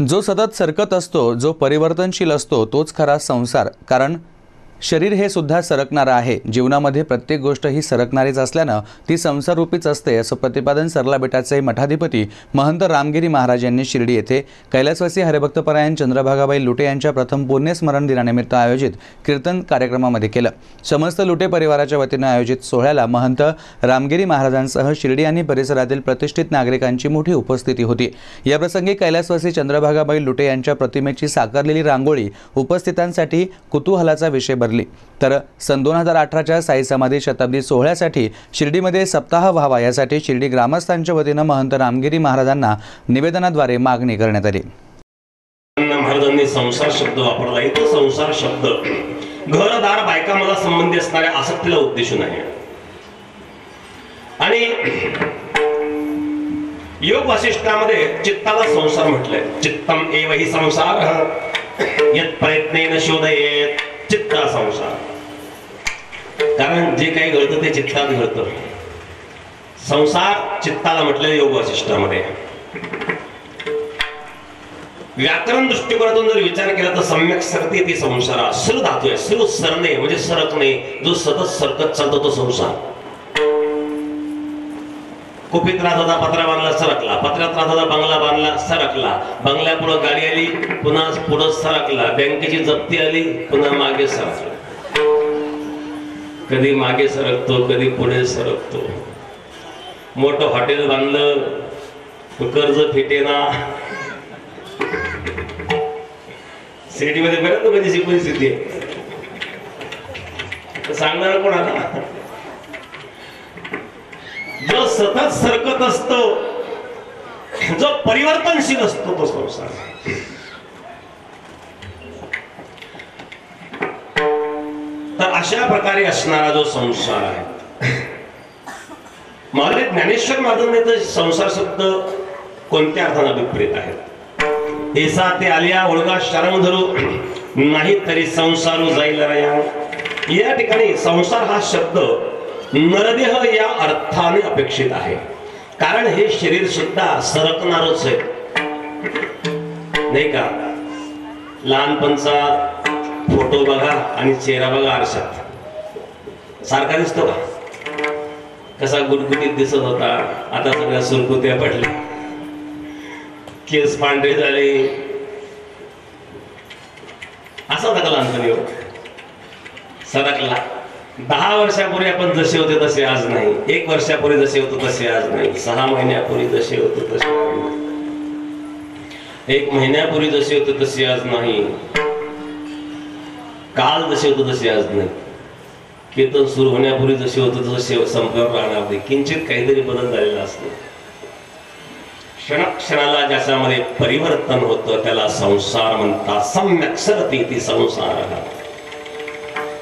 जो सतत सरकत असतो जो परिवर्तनशील असतो तोच खरा संसार. कारण शरीर हे सुद्धा सरकणारं आहे. जीवनामध्ये प्रत्येक गोष्ट ही सरकणारीच असल्यानं ती संसाररूपीच असते असं प्रतिपादन सरला बेटाचे मठाधिपती महंत रामगिरी महाराज यांनी शिर्डी येथे कैलासवासी हरिभक्तपरायण चंद्रभागाबाई लुटे यांच्या प्रथम पुण्यस्मरण दिनानिमित्त आयोजित कीर्तन कार्यक्रमामध्ये केलं. समस्त लुटे परिवाराच्या वतीनं आयोजित सोहळ्याला महंत रामगिरी महाराजांसह शिर्डी आणि परिसरातील प्रतिष्ठित नागरिकांची मोठी उपस्थिती होती. याप्रसंगी कैलासवासी चंद्रभागाबाई लुटे यांच्या प्रतिमेची साकारलेली रांगोळी उपस्थितांसाठी कुतूहलाचा विषय बनली. तर सन दोन हजार अठराच्या साई समाधी शताब्दी सोहळ्यासाठी शिर्डीमध्ये सप्ताह व्हावा यासाठी शिर्डी ग्रामस्थांच्या वतीनं महंत रामगिरी महाराजांना निवेदनाद्वारे मागणी करण्यात आली. महाराजांनी संसार शब्द वापरला. आहे तो संसार शब्द. घरदार बायका मला संबंधी असणाऱ्या आसक्तीला उद्देशून आहे. आणि योग वासिष्ठामध्ये चित्ताला संसार म्हटलंय. चित्तम एव ही संसार. यत प्रयत्ने प्रयत्नेन शोधयेत. चित्ता संसार. कारण जे काही घडतं ते चित्तात घडतं. संसार चित्ताला म्हटलेलं योग वासिष्ठामध्ये व्याकरण दृष्टिकोनातून जर विचार केला तर सम्यक सरते ती संसारा सर धातू आहे. सर्व सरणे म्हणजे सरकणे. जो सतत सरकत चालतो तो संसार. कुपीत राहत होता पत्रा बांधला सरकला. पत्र्यात राहत होता बंगला बांधला सरकला. बंगल्या पुढे गाडी आली पुन्हा पुढे सरकला. बँकेची जप्ती आली पुन्हा मागे सरकला. कधी मागे सरकतो कधी पुढे सरकतो. मोठं हॉटेल बांधलं कर्ज फिटेना. सिटीमध्ये बऱ्याच लोकांची परिस्थिती आहे. सांगणार कोणाला? जो सतत सरकत असतो जो परिवर्तनशील असतो तो संसार. तर अशा प्रकारे असणारा जो संसार आहे महाराज ज्ञानेश्वर महाराजांनी तर संसार शब्द कोणत्या अर्थाने अभिप्रेत आहेत? एसा ते आलिया ओळगा शरण धरू नाही तरी संसारू जाईल रया या ठिकाणी संसार हा शब्द नरदेह या अर्थाने अपेक्षित आहे. कारण हे शरीर सुद्धा सरकणारच आहे. नाही का? लहानपणचा फोटो बघा आणि चेहरा बघा आरशात. सारखा दिसतो का? कसा गुटगुटीत दिसत होता. आता सगळ्या सुरकुत्या पडल्या. केस पांढरे झाले. असा होता का लहानपणी हो? सरकला. दहा वर्षापूर्वी आपण जसे होते तसे आज नाही. एक वर्षापूर्वी जसे होतो तसे आज नाही. सहा महिन्यापूर्वी जसे होतो तसे एक महिन्यापूर्वी जसे होते तसे आज नाही. काल जसे होतो तसे आज नाही. कीर्तन सुरू होण्यापूर्वी जसे होते तसे संपर्क राहणार नाही. किंचित काहीतरी बदल झालेला असतो. क्षणाक्षणाला ज्याच्यामध्ये परिवर्तन होतं त्याला संसार म्हणतात. सम्यक्षरती ती संसार.